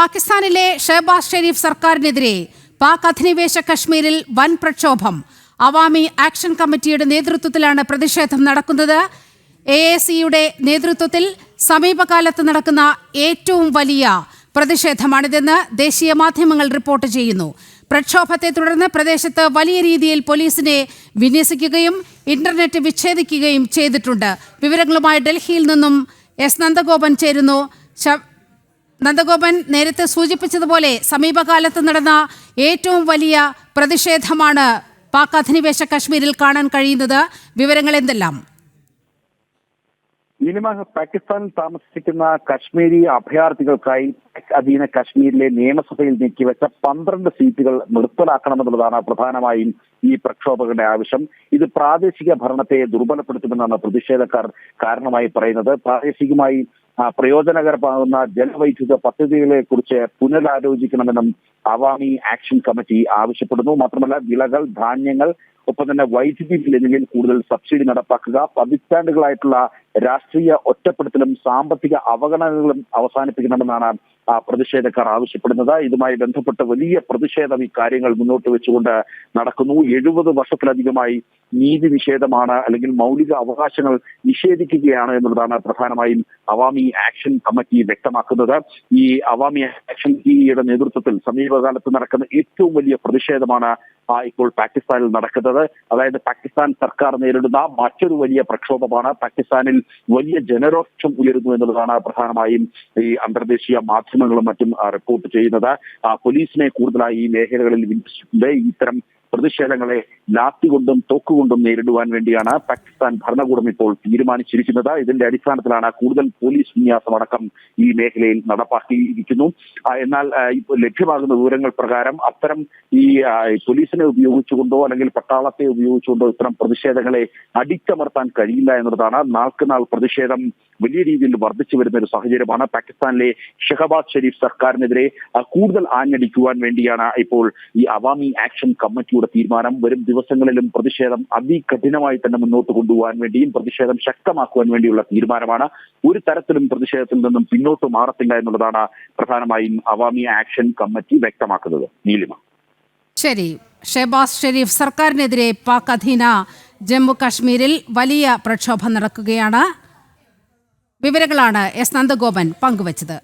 പാകിസ്ഥാനിലെ ഷഹബാസ് ഷെരീഫ് സർക്കാരിനെതിരെ പാക് അധിനിവേശ കശ്മീരിൽ വൻ പ്രക്ഷോഭം. അവാമി ആക്ഷൻ കമ്മിറ്റിയുടെ നേതൃത്വത്തിലാണ് പ്രതിഷേധം നടക്കുന്നത്. എ എ സിയുടെ നേതൃത്വത്തിൽ സമീപകാലത്ത് നടക്കുന്ന ഏറ്റവും വലിയ പ്രതിഷേധമാണിതെന്ന് ദേശീയ മാധ്യമങ്ങൾ റിപ്പോർട്ട് ചെയ്യുന്നു. പ്രക്ഷോഭത്തെ തുടർന്ന് പ്രദേശത്ത് വലിയ രീതിയിൽ പോലീസിനെ വിന്യസിക്കുകയും ഇന്റർനെറ്റ് വിച്ഛേദിക്കുകയും ചെയ്തിട്ടുണ്ട്. വിവരങ്ങളുമായി ഡൽഹിയിൽ നിന്നും എസ്. നന്ദഗോപൻ ചേരുന്നു. നന്ദഗോപൻ നേരത്തെ സൂചിപ്പിച്ചതുപോലെ സമീപകാലത്ത് നടന്ന ഏറ്റവും വലിയ പ്രതിഷേധമാണ് പാക് അധിനിവേശ കശ്മീരിൽ കാണാൻ കഴിയുന്നത്. വിവരങ്ങൾ എന്തെല്ലാം? ഇനിമ പാകിസ്ഥാനിൽ താമസിക്കുന്ന കശ്മീരി അഭയാർത്ഥികൾക്കായി അധീന കശ്മീരിലെ നിയമസഭയിൽ നീക്കിവെച്ച പന്ത്രണ്ട് സീറ്റുകൾ നിർത്തലാക്കണമെന്നുള്ളതാണ് പ്രധാനമായും ഈ പ്രക്ഷോഭകരുടെ ആവശ്യം. ഇത് പ്രാദേശിക ഭരണത്തെ ദുർബലപ്പെടുത്തുമെന്നാണ് പ്രതിഷേധക്കാർ കാരണമായി പറയുന്നത്. പ്രാദേശികമായി പ്രയോജനകരമാകുന്ന ജലവൈദ്യുത പദ്ധതികളെ കുറിച്ച് പുനരാലോചിക്കണമെന്നും അവാമി ആക്ഷൻ കമ്മിറ്റി ആവശ്യപ്പെടുന്നു. മാത്രമല്ല വിളകൾ ധാന്യങ്ങൾ ഒപ്പം തന്നെ വൈദ്യുതി ബിൽ കൂടുതൽ സബ്സിഡി നടപ്പാക്കുക പതിറ്റാണ്ടുകളായിട്ടുള്ള രാഷ്ട്രീയ ഒറ്റപ്പെടുത്തലും സാമ്പത്തിക അവഗണനകളും അവസാനിപ്പിക്കണമെന്നാണ് പ്രതിഷേധക്കാർ ആവശ്യപ്പെടുന്നത് ഇതുമായി ബന്ധപ്പെട്ട് വലിയ പ്രതിഷേധം ഈ കാര്യങ്ങൾ മുന്നോട്ട് വെച്ചുകൊണ്ട് നടക്കുന്നു. എഴുപത് വർഷത്തിലധികമായി നീതി നിഷേധമാണ് അല്ലെങ്കിൽ മൗലിക അവകാശങ്ങൾ നിഷേധിക്കുകയാണ് എന്നുള്ളതാണ് പ്രധാനമായും അവാമി ആക്ഷൻ കമ്മിറ്റി വ്യക്തമാക്കുന്നത്. ഈ അവാമി ആക്ഷൻ കമ്മിറ്റിയുടെ നേതൃത്വത്തിൽ സമീപകാലത്ത് നടക്കുന്ന ഏറ്റവും വലിയ പ്രതിഷേധമാണ് ഇപ്പോൾ പാകിസ്ഥാനിൽ നടക്കുന്നത്. അതായത് പാകിസ്ഥാൻ സർക്കാർ നേരിടുന്ന മറ്റൊരു വലിയ പ്രക്ഷോഭമാണ്. പാകിസ്ഥാനിൽ വലിയ ജനരോക്ഷം ഉയരുന്നു എന്നുള്ളതാണ് പ്രധാനമായും ഈ അന്തർദേശീയ മാധ്യമങ്ങളും മറ്റും റിപ്പോർട്ട് ചെയ്യുന്നത്. പോലീസിനെ കൂടുതലായി ഈ മേഖലകളിൽ വിന്യസിച്ചിട്ടുണ്ട്. ഇത്തരം പ്രതിഷേധങ്ങളെ ലാത്തി കൊണ്ടും തോക്കുകൊണ്ടും നേരിടുവാൻ വേണ്ടിയാണ് പാകിസ്ഥാൻ ഭരണകൂടം ഇപ്പോൾ തീരുമാനിച്ചിരിക്കുന്നത്. ഇതിന്റെ അടിസ്ഥാനത്തിലാണ് കൂടുതൽ പോലീസ് വിന്യാസം അടക്കം ഈ മേഖലയിൽ നടപ്പാക്കിയിരിക്കുന്നു. എന്നാൽ ഇപ്പോൾ ലഭ്യമാകുന്ന വിവരങ്ങൾ പ്രകാരം അത്തരം ഈ പോലീസിനെ ഉപയോഗിച്ചുകൊണ്ടോ അല്ലെങ്കിൽ പട്ടാളത്തെ ഉപയോഗിച്ചുകൊണ്ടോ ഇത്തരം പ്രതിഷേധങ്ങളെ അടിച്ചമർത്താൻ കഴിയില്ല എന്നുള്ളതാണ് നാൾക്ക് നാൾ പ്രതിഷേധം വലിയ രീതിയിൽ വർദ്ധിച്ചു വരുന്ന ഒരു സാഹചര്യമാണ്. പാകിസ്ഥാനിലെ ഷെഹബാദ് ഷെരീഫ് സർക്കാരിനെതിരെ കൂടുതൽ ആഞ്ഞടിക്കുവാൻ വേണ്ടിയാണ് ഇപ്പോൾ ഈ അവാമി ആക്ഷൻ കമ്മിറ്റിയുടെ തീരുമാനം വരും ദിവസങ്ങളിലും പ്രതിഷേധം അതികഠിനമായി തന്നെ മുന്നോട്ട് കൊണ്ടുപോകാൻ വേണ്ടിയും പ്രതിഷേധം ശക്തമാക്കുവാൻ വേണ്ടിയുള്ള തീരുമാനമാണ്. ഒരു തരത്തിലും പ്രതിഷേധത്തിൽ നിന്നും പിന്നോട്ട് മാറത്തില്ല എന്നുള്ളതാണ് പ്രധാനമായും അവാമി ആക്ഷൻ കമ്മിറ്റി വ്യക്തമാക്കുന്നത്. നീലിമ. ശരി. ഷെബാസ് ഷെരീഫ് സർക്കാരിനെതിരെ പാക് അധീന ജമ്മു കാശ്മീരിൽ വലിയ പ്രക്ഷോഭം നടക്കുകയാണ്. വിവരങ്ങളാണ് എസ് നന്ദഗോപൻ പങ്കുവച്ചത്.